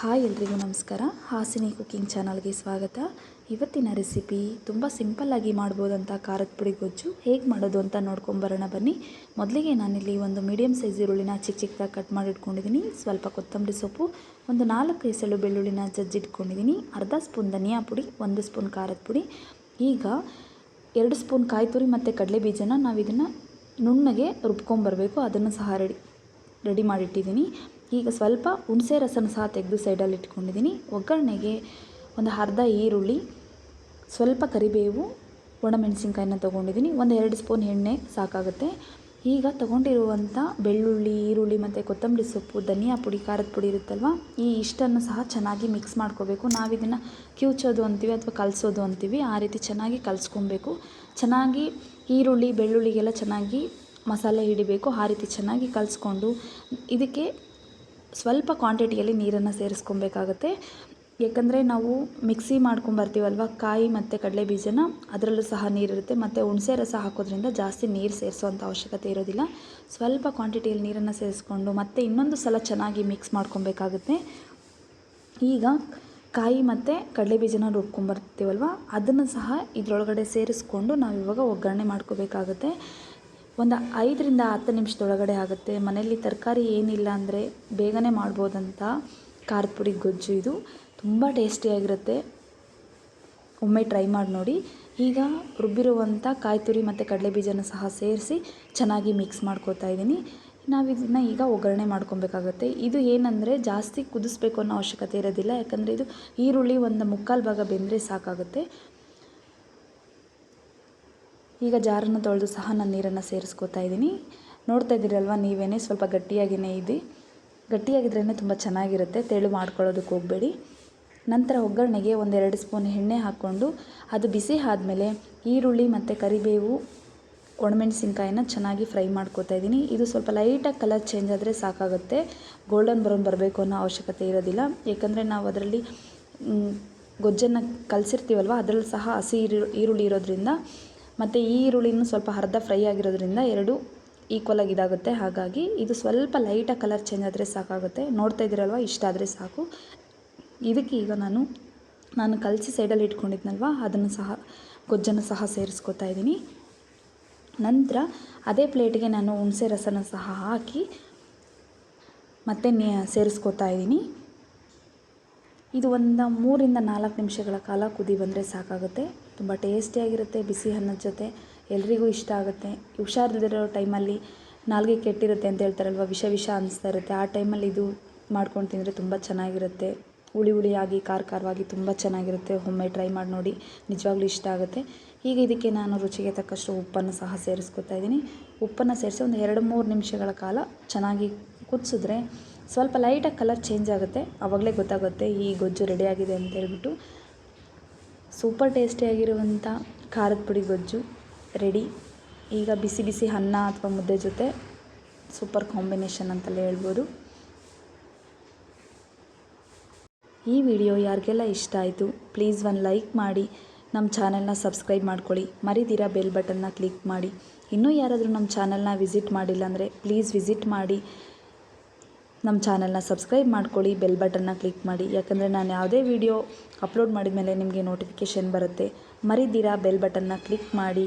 Hi ಎಲ್ರಿಗೂ ನಮಸ್ಕಾರ. Hasini cooking ಚಾನಲ್ಗೆ ಸ್ವಾಗತ. ಇವತ್ತಿನ ರೆಸಿಪಿ ತುಂಬ ಸಿಂಪಲ್ಲಾಗಿ ಮಾಡ್ಬೋದಂಥ ಖಾರದ ಪುಡಿ ಗೊಜ್ಜು. ಹೇಗೆ ಮಾಡೋದು ಅಂತ ನೋಡ್ಕೊಂಬರೋಣ ಬನ್ನಿ. ಮೊದಲಿಗೆ ನಾನಿಲ್ಲಿ ಒಂದು ಮೀಡಿಯಮ್ ಸೈಜ್ ಈರುಳ್ಳಿನ ಚಿಕ್ಕ ಚಿಕ್ಕದಾಗಿ ಕಟ್ ಮಾಡಿ ಇಟ್ಕೊಂಡಿದ್ದೀನಿ ಸ್ವಲ್ಪ ಕೊತ್ತಂಬರಿ ಸೊಪ್ಪು, ಒಂದು ನಾಲ್ಕು ಎಸಳು ಬೆಳ್ಳುಳ್ಳಿನ ಜಜ್ಜಿಟ್ಕೊಂಡಿದ್ದೀನಿ ಅರ್ಧ ಸ್ಪೂನ್ ಧನಿಯಾ ಪುಡಿ, ಒಂದು ಸ್ಪೂನ್ ಖಾರದ ಪುಡಿ. ಈಗ ಎರಡು ಸ್ಪೂನ್ ಕಾಯಿ ತುರಿ ಮತ್ತು ಕಡಲೆ ಬೀಜನ ನಾವು ಇದನ್ನು ನುಣ್ಣಗೆ ರುಬ್ಕೊಂಬರಬೇಕು. ಅದನ್ನು ಸಹ ರೆಡಿ ರೆಡಿ ಮಾಡಿಟ್ಟಿದ್ದೀನಿ ಈಗ ಸ್ವಲ್ಪ ಹುಣಸೆ ರಸನ ಸಹ ತೆಗೆದು ಸೈಡಲ್ಲಿ ಇಟ್ಕೊಂಡಿದ್ದೀನಿ. ಒಗ್ಗರಣೆಗೆ ಒಂದು ಅರ್ಧ ಈರುಳ್ಳಿ, ಸ್ವಲ್ಪ ಕರಿಬೇವು, ಒಣಮೆಣಸಿನ್ಕಾಯಿನ ತೊಗೊಂಡಿದ್ದೀನಿ. ಒಂದು ಎರಡು ಸ್ಪೂನ್ ಎಣ್ಣೆ ಸಾಕಾಗುತ್ತೆ. ಈಗ ತೊಗೊಂಡಿರುವಂಥ ಬೆಳ್ಳುಳ್ಳಿ, ಈರುಳ್ಳಿ ಮತ್ತು ಕೊತ್ತಂಬರಿ ಸೊಪ್ಪು, ಧನಿಯಾ ಪುಡಿ, ಖಾರದ ಪುಡಿ ಇರುತ್ತಲ್ವ? ಈ ಇಷ್ಟನ್ನು ಸಹ ಚೆನ್ನಾಗಿ ಮಿಕ್ಸ್ ಮಾಡ್ಕೋಬೇಕು. ನಾವು ಇದನ್ನು ಕಿವುಚೋದು ಅಂತೀವಿ ಅಥವಾ ಕಲಸೋದು ಅಂತೀವಿ. ಆ ರೀತಿ ಚೆನ್ನಾಗಿ ಕಲಿಸ್ಕೊಬೇಕು. ಚೆನ್ನಾಗಿ ಈರುಳ್ಳಿ, ಬೆಳ್ಳುಳ್ಳಿಗೆಲ್ಲ ಚೆನ್ನಾಗಿ ಮಸಾಲೆ ಹಿಡಿಬೇಕು. ಆ ರೀತಿ ಚೆನ್ನಾಗಿ ಕಲಿಸ್ಕೊಂಡು ಇದಕ್ಕೆ ಸ್ವಲ್ಪ ಕ್ವಾಂಟಿಟಿಯಲ್ಲಿ ನೀರನ್ನು ಸೇರಿಸ್ಕೊಬೇಕಾಗತ್ತೆ. ಯಾಕಂದರೆ ನಾವು ಮಿಕ್ಸಿ ಮಾಡ್ಕೊಂಬರ್ತೀವಲ್ವ ಕಾಯಿ ಮತ್ತು ಕಡಲೆ ಬೀಜನ, ಅದರಲ್ಲೂ ಸಹ ನೀರಿರುತ್ತೆ. ಮತ್ತು ಹುಣಸೆ ರಸ ಹಾಕೋದ್ರಿಂದ ಜಾಸ್ತಿ ನೀರು ಸೇರಿಸುವಂಥ ಅವಶ್ಯಕತೆ ಇರೋದಿಲ್ಲ. ಸ್ವಲ್ಪ ಕ್ವಾಂಟಿಟಿಯಲ್ಲಿ ನೀರನ್ನು ಸೇರಿಸ್ಕೊಂಡು ಮತ್ತೆ ಇನ್ನೊಂದು ಸಲ ಚೆನ್ನಾಗಿ ಮಿಕ್ಸ್ ಮಾಡ್ಕೊಬೇಕಾಗುತ್ತೆ. ಈಗ ಕಾಯಿ ಮತ್ತು ಕಡಲೆ ಬೀಜನ ರುಬ್ಕೊಂಬರ್ತೀವಲ್ವ ಅದನ್ನು ಸಹ ಇದರೊಳಗಡೆ ಸೇರಿಸ್ಕೊಂಡು ನಾವು ಇವಾಗ ಒಗ್ಗರಣೆ ಮಾಡ್ಕೋಬೇಕಾಗತ್ತೆ. ಒಂದು ಐದರಿಂದ ಹತ್ತು ನಿಮಿಷದೊಳಗಡೆ ಆಗುತ್ತೆ. ಮನೆಯಲ್ಲಿ ತರಕಾರಿ ಏನಿಲ್ಲ ಅಂದರೆ ಬೇಗನೆ ಮಾಡ್ಬೋದಂಥ ಖಾರದ ಪುಡಿ, ಗೊಜ್ಜು ಇದು ತುಂಬ ಟೇಸ್ಟಿಯಾಗಿರುತ್ತೆ ಒಮ್ಮೆ ಟ್ರೈ ಮಾಡಿ ನೋಡಿ. ಈಗ ರುಬ್ಬಿರುವಂಥ ಕಾಯಿ ತುರಿ ಮತ್ತು ಕಡಲೆ ಬೀಜನ ಸಹ ಸೇರಿಸಿ ಚೆನ್ನಾಗಿ ಮಿಕ್ಸ್ ಮಾಡ್ಕೋತಾ ಇದ್ದೀನಿ. ನಾವು ಇದನ್ನು ಈಗ ಒಗ್ಗರಣೆ ಮಾಡ್ಕೊಬೇಕಾಗುತ್ತೆ. ಇದು ಏನಂದರೆ ಜಾಸ್ತಿ ಕುದಿಸ್ಬೇಕು ಅನ್ನೋ ಅವಶ್ಯಕತೆ ಇರೋದಿಲ್ಲ. ಯಾಕಂದರೆ ಇದು ಈರುಳ್ಳಿ ಒಂದು ಮುಕ್ಕಾಲು ಭಾಗ ಬೆಂದರೆ ಸಾಕಾಗುತ್ತೆ. ಈಗ ಜಾರನ್ನು ತೊಳೆದು ಸಹ ನಾನು ನೀರನ್ನು ಸೇರಿಸ್ಕೋತಾ ಇದ್ದೀನಿ. ನೋಡ್ತಾ ಇದ್ದೀರಲ್ವ ನೀವೇ ಸ್ವಲ್ಪ ಗಟ್ಟಿಯಾಗಿಯೇ ಇದೆ. ಗಟ್ಟಿಯಾಗಿದ್ರೇ ತುಂಬ ಚೆನ್ನಾಗಿರುತ್ತೆ. ತೆಳು ಮಾಡ್ಕೊಳ್ಳೋದಕ್ಕೆ ಹೋಗಬೇಡಿ. ನಂತರ ಒಗ್ಗರಣೆಗೆ ಒಂದೆರಡು ಸ್ಪೂನ್ ಎಣ್ಣೆ ಹಾಕ್ಕೊಂಡು ಅದು ಬಿಸಿ ಆದಮೇಲೆ ಈರುಳ್ಳಿ ಮತ್ತು ಕರಿಬೇವು, ಒಣಮೆಣಸಿನ್ಕಾಯಿನ ಚೆನ್ನಾಗಿ ಫ್ರೈ ಮಾಡ್ಕೋತಾ ಇದ್ದೀನಿ. ಇದು ಸ್ವಲ್ಪ ಲೈಟಾಗಿ ಕಲರ್ ಚೇಂಜ್ ಆದರೆ ಸಾಕಾಗುತ್ತೆ. ಗೋಲ್ಡನ್ ಬ್ರೌನ್ ಬರಬೇಕು ಅನ್ನೋ ಅವಶ್ಯಕತೆ ಇರೋದಿಲ್ಲ. ಏಕೆಂದರೆ ನಾವು ಅದರಲ್ಲಿ ಗೊಜ್ಜನ್ನು ಕಲಸಿರ್ತೀವಲ್ವ? ಅದರಲ್ಲಿ ಸಹ ಹಸಿ ಈರುಳ್ಳಿ ಇರೋದ್ರಿಂದ ಮತ್ತು ಈ ಈರುಳ್ಳಿನೂ ಸ್ವಲ್ಪ ಅರ್ಧ ಫ್ರೈ ಆಗಿರೋದ್ರಿಂದ ಎರಡು ಈಕ್ವಲ್ ಆಗಿ ಇದಾಗುತ್ತೆ. ಹಾಗಾಗಿ ಇದು ಸ್ವಲ್ಪ ಲೈಟಾಗಿ ಕಲರ್ ಚೇಂಜ್ ಆದರೆ ಸಾಕಾಗುತ್ತೆ. ನೋಡ್ತಾ ಇದ್ದೀರಲ್ವ? ಇಷ್ಟ ಆದರೆ ಸಾಕು. ಇದಕ್ಕೆ ಈಗ ನಾನು ನಾನು ಕಲಸಿ ಸೈಡಲ್ಲಿ ಇಟ್ಕೊಂಡಿದ್ನಲ್ವ? ಅದನ್ನು ಸಹ, ಗೊಜ್ಜನ್ನು ಸಹ ಸೇರಿಸ್ಕೊತಾ ಇದ್ದೀನಿ. ನಂತರ ಅದೇ ಪ್ಲೇಟಿಗೆ ನಾನು ಹುಣಸೆ ರಸನ ಸಹ ಹಾಕಿ ಮತ್ತೆ ಸೇರಿಸ್ಕೊತಾ ಇದ್ದೀನಿ. ಇದು ಒಂದು ಮೂರಿಂದ ನಾಲ್ಕು ನಿಮಿಷಗಳ ಕಾಲ ಕುದಿ ಬಂದರೆ ಸಾಕಾಗುತ್ತೆ. ತುಂಬ ಟೇಸ್ಟಿಯಾಗಿರುತ್ತೆ ಬಿಸಿ ಅನ್ನದ ಜೊತೆ. ಎಲ್ರಿಗೂ ಇಷ್ಟ ಆಗುತ್ತೆ. ಹುಷಾರಿಲ್ದಿರೋ ಟೈಮಲ್ಲಿ ನಾಲ್ಗೆ ಕೆಟ್ಟಿರುತ್ತೆ ಅಂತ ಹೇಳ್ತಾರಲ್ವ, ವಿಷ ವಿಷ ಅನಿಸ್ತಾ ಇರುತ್ತೆ. ಆ ಟೈಮಲ್ಲಿ ಇದು ಮಾಡ್ಕೊಂಡು ತಿಂದರೆ ತುಂಬ ಚೆನ್ನಾಗಿರುತ್ತೆ. ಹುಳಿ ಹುಳಿಯಾಗಿ, ಖಾರ ಖಾರವಾಗಿ ತುಂಬ ಚೆನ್ನಾಗಿರುತ್ತೆ. ಒಮ್ಮೆ ಟ್ರೈ ಮಾಡಿ ನೋಡಿ, ನಿಜವಾಗ್ಲೂ ಇಷ್ಟ ಆಗುತ್ತೆ. ಈಗ ಇದಕ್ಕೆ ನಾನು ರುಚಿಗೆ ತಕ್ಕಷ್ಟು ಉಪ್ಪನ್ನು ಸಹ ಸೇರಿಸ್ಕೊತಾ ಇದ್ದೀನಿ. ಉಪ್ಪನ್ನು ಸೇರಿಸಿ ಒಂದು ಎರಡು ಮೂರು ನಿಮಿಷಗಳ ಕಾಲ ಚೆನ್ನಾಗಿ ಕುದಿಸಿದ್ರೆ ಸ್ವಲ್ಪ ಲೈಟಾಗಿ ಕಲರ್ ಚೇಂಜ್ ಆಗುತ್ತೆ. ಆವಾಗಲೇ ಗೊತ್ತಾಗುತ್ತೆ ಈ ಗೊಜ್ಜು ರೆಡಿಯಾಗಿದೆ ಅಂತ ಹೇಳ್ಬಿಟ್ಟು. ಸೂಪರ್ ಟೇಸ್ಟಿಯಾಗಿರುವಂಥ ಖಾರದ ಪುಡಿ ಗೊಜ್ಜು ರೆಡಿ ಈಗ ಬಿಸಿ ಬಿಸಿ ಅನ್ನ ಅಥವಾ ಮುದ್ದೆ ಜೊತೆ ಸೂಪರ್ ಕಾಂಬಿನೇಷನ್ ಅಂತಲೇ ಹೇಳ್ಬೋದು. ಈ ವಿಡಿಯೋ ಯಾರಿಗೆಲ್ಲ ಇಷ್ಟ ಆಯಿತು ಪ್ಲೀಸ್ ಒಂದು ಲೈಕ್ ಮಾಡಿ, ನಮ್ಮ ಚಾನೆಲ್ನ ಸಬ್ಸ್ಕ್ರೈಬ್ ಮಾಡ್ಕೊಳ್ಳಿ. ಮರಿದಿರ ಬೆಲ್ ಬಟನ್ನ ಕ್ಲಿಕ್ ಮಾಡಿ. ಇನ್ನೂ ಯಾರಾದರೂ ನಮ್ಮ ಚಾನೆಲ್ನ ವಿಸಿಟ್ ಮಾಡಿಲ್ಲ ಅಂದರೆ ಪ್ಲೀಸ್ ವಿಸಿಟ್ ಮಾಡಿ. ನಮ್ಮ ಚಾನಲ್ನ ಸಬ್ಸ್ಕ್ರೈಬ್ ಮಾಡ್ಕೊಳ್ಳಿ, ಬೆಲ್ ಬಟನ್ನ ಕ್ಲಿಕ್ ಮಾಡಿ. ಯಾಕಂದರೆ ನಾನು ಯಾವುದೇ ವೀಡಿಯೋ ಅಪ್ಲೋಡ್ ಮಾಡಿದ ಮೇಲೆ ನಿಮಗೆ ನೋಟಿಫಿಕೇಷನ್ ಬರುತ್ತೆ. ಮರಿದಿರಾ ಬೆಲ್ ಬಟನ್ನ ಕ್ಲಿಕ್ ಮಾಡಿ.